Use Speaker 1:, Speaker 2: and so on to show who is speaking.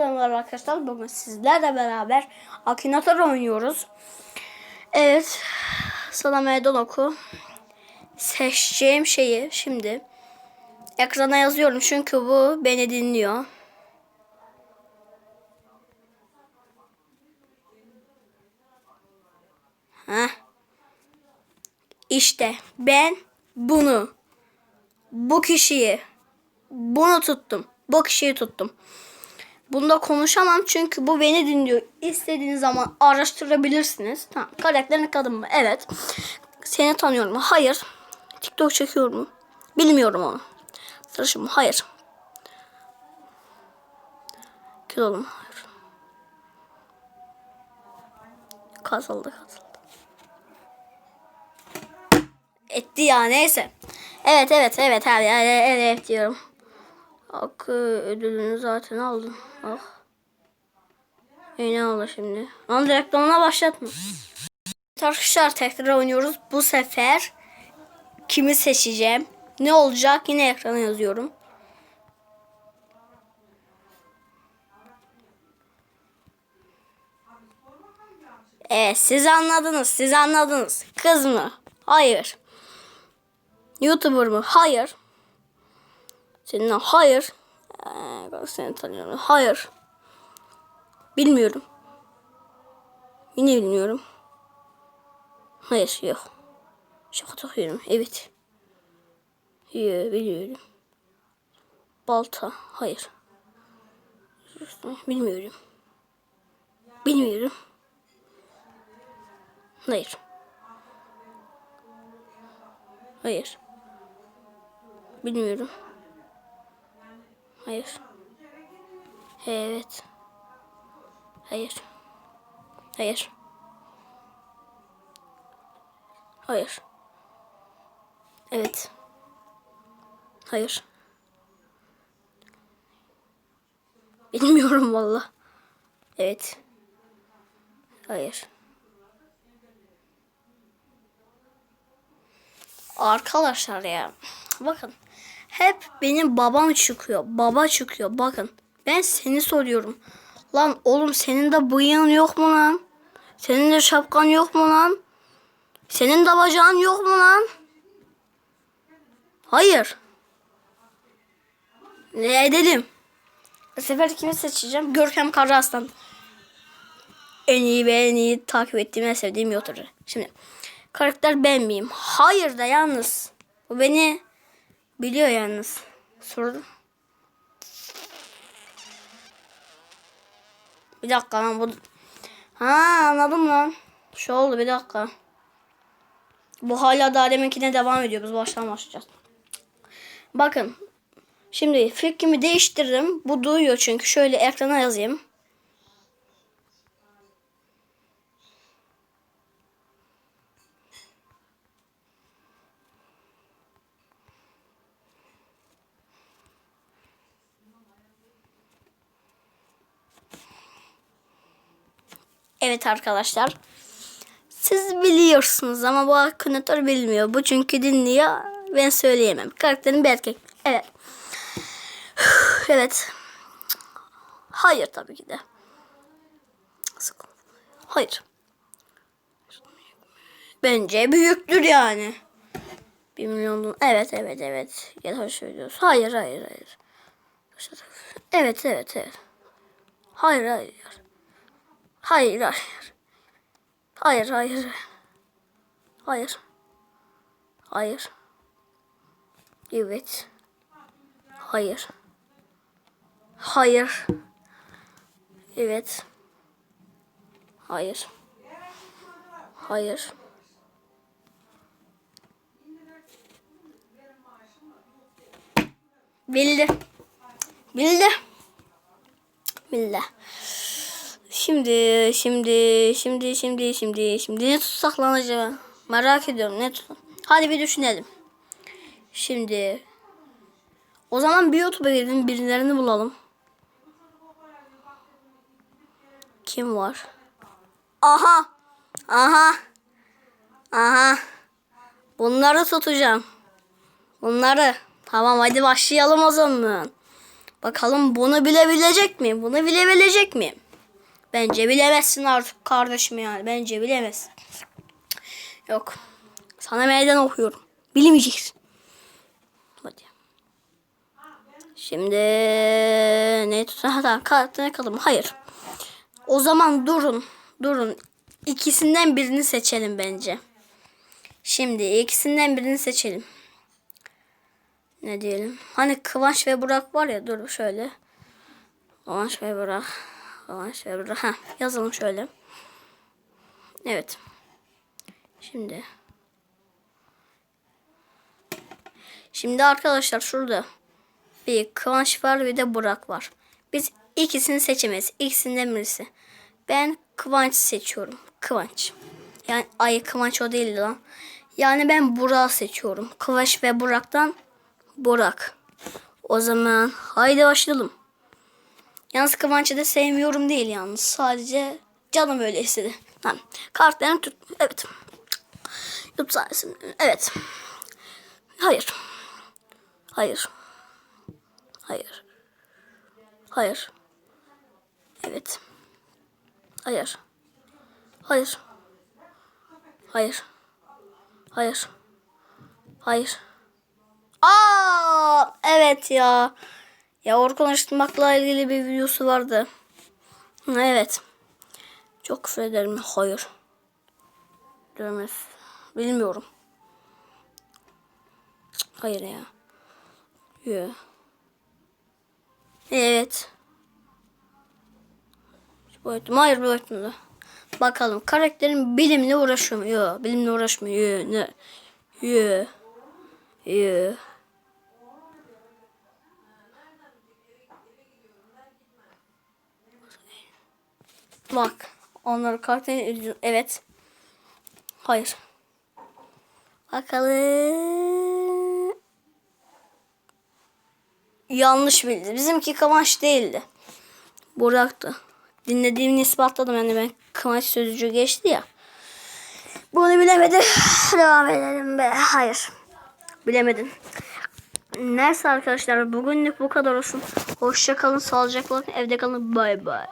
Speaker 1: Merhaba arkadaşlar bugün sizlerle beraber Akinator oynuyoruz. Evet sana meydan oku. Seçeceğim şeyi şimdi ekrana yazıyorum çünkü bu beni dinliyor. Heh. İşte ben bunu bu kişiyi bunu tuttum. Bu kişiyi tuttum. Bunda konuşamam çünkü bu beni dinliyor. İstediğiniz zaman araştırabilirsiniz. Tamam. Karakterin kadın mı? Evet. Seni tanıyorum mu? Hayır. TikTok çekiyor mu? Bilmiyorum onu. Sarışın mı? Hayır. Kilolu mu? Hayır. Kazıldı kazıldı. Etti ya neyse. Evet evet evet evet evet, evet diyorum. Hakkı ödülünü zaten aldım. Ah. E ne oldu şimdi? Lan reklamına başlatma. Arkadaşlar tekrar oynuyoruz. Bu sefer kimi seçeceğim? Ne olacak? Yine ekrana yazıyorum. Evet siz anladınız. Siz anladınız. Kız mı? Hayır. YouTuber mı? Hayır. Seninle hayır. Ee, seni tanıyorum. Hayır. Bilmiyorum. Yine bilmiyorum. Hayır yok. Şaka takıyorum. Evet. Yok biliyorum. Balta. Hayır. Bilmiyorum. Bilmiyorum. Hayır. Hayır. Bilmiyorum. Hayır. Evet. Hayır. Hayır. Hayır. Evet. Hayır. Bilmiyorum valla. Evet. Hayır. Arkadaşlar ya. Bakın. Hep benim babam çıkıyor. Baba çıkıyor. Bakın. Ben seni soruyorum. Lan oğlum senin de bıyığın yok mu lan? Senin de şapkan yok mu lan? Senin de bacağın yok mu lan? Hayır. Ne edelim? Bu sefer kimi seçeceğim? Görkem Karaaslan. En iyi ve en iyi takip ettiğim en sevdiğim YouTuber. Şimdi karakter ben miyim? Hayır da yalnız. Bu beni biliyor yalnız. Sordum. Bir dakika lan bu. Ha anladım lan. Şu oldu bir dakika. Bu hala daha deminkine devam ediyor. Biz baştan başlayacağız. Bakın. Şimdi fikrimi değiştirdim. Bu duyuyor çünkü. Şöyle ekrana yazayım. Evet arkadaşlar. Siz biliyorsunuz ama bu akınatör bilmiyor. Bu çünkü dinliyor. Ben söyleyemem. Karakterin bir erkek. Evet. Evet. Hayır tabii ki de. Hayır. Bence büyüktür yani. Bir milyonun. Evet evet evet. Yalan söylüyoruz. Hayır hayır hayır. Evet evet evet. Hayır hayır. Hayır hayır. Hayır hayır. Hayır. Hayır. Evet. Hayır. Hayır. Evet. Hayır. Hayır. Bildi. Bildi. Bildi. Şimdi, şimdi, şimdi, şimdi, şimdi, şimdi ne tutsak lan acaba? Merak ediyorum ne tutsak. Hadi bir düşünelim. Şimdi o zaman bir YouTube'a gidelim birilerini bulalım. Kim var? Aha! Aha! Aha! Bunları tutacağım. Bunları. Tamam hadi başlayalım o zaman. Bakalım bunu bilebilecek miyim? Bunu bilebilecek miyim? Bence bilemezsin artık kardeşim yani. Bence bilemezsin. Yok. Sana meydan okuyorum. Bilemeyeceksin. Hadi. Şimdi ne? Ha tamam kağıtta kalım. Hayır. O zaman durun. Durun. İkisinden birini seçelim bence. Şimdi ikisinden birini seçelim. Ne diyelim? Hani Kıvanç ve Burak var ya dur şöyle. Kıvanç ve Burak. Kıvanç ve Burak. Ha, yazalım şöyle. Evet. Şimdi. Şimdi arkadaşlar şurada bir Kıvanç var bir de Burak var. Biz ikisini seçemeyiz. İkisinden birisi. Ben Kıvanç seçiyorum. Kıvanç. Yani ay Kıvanç o değil lan. Yani ben Burak'ı seçiyorum. Kıvanç ve Burak'tan Burak. O zaman haydi başlayalım. Yalnız Kıvanç'ı da sevmiyorum değil yalnız. Sadece canım öyle istedi. Tamam. Kartlarını tut. Evet. Sayesinde. Evet. Hayır. Hayır. Hayır. Hayır. Evet. Hayır. Hayır. Hayır. Hayır. Hayır. Aa, evet ya. Ya Orkun Işıtmak'la ilgili bir videosu vardı. Evet. Çok küfür ederim. Hayır. Dövmez. Bilmiyorum. Hayır ya. Yo. Evet. Şu boyutum. Hayır bu boyutumda. Bakalım karakterin bilimle uğraşıyor mu? Yok. Bilimle uğraşmıyor. Yok. Ne? Yok. Yok. Bak. Onları karakterin evet. Hayır. Bakalım. Yanlış bildi. Bizimki Kıvanç değildi. Burak'tı. Dinlediğimi ispatladım. Yani ben Kıvanç sözcüğü geçti ya. Bunu bilemedi. Devam edelim be. Hayır. Bilemedin. Neyse arkadaşlar bugünlük bu kadar olsun. Hoşça kalın, sağlıcakla kalın, evde kalın. Bay bay.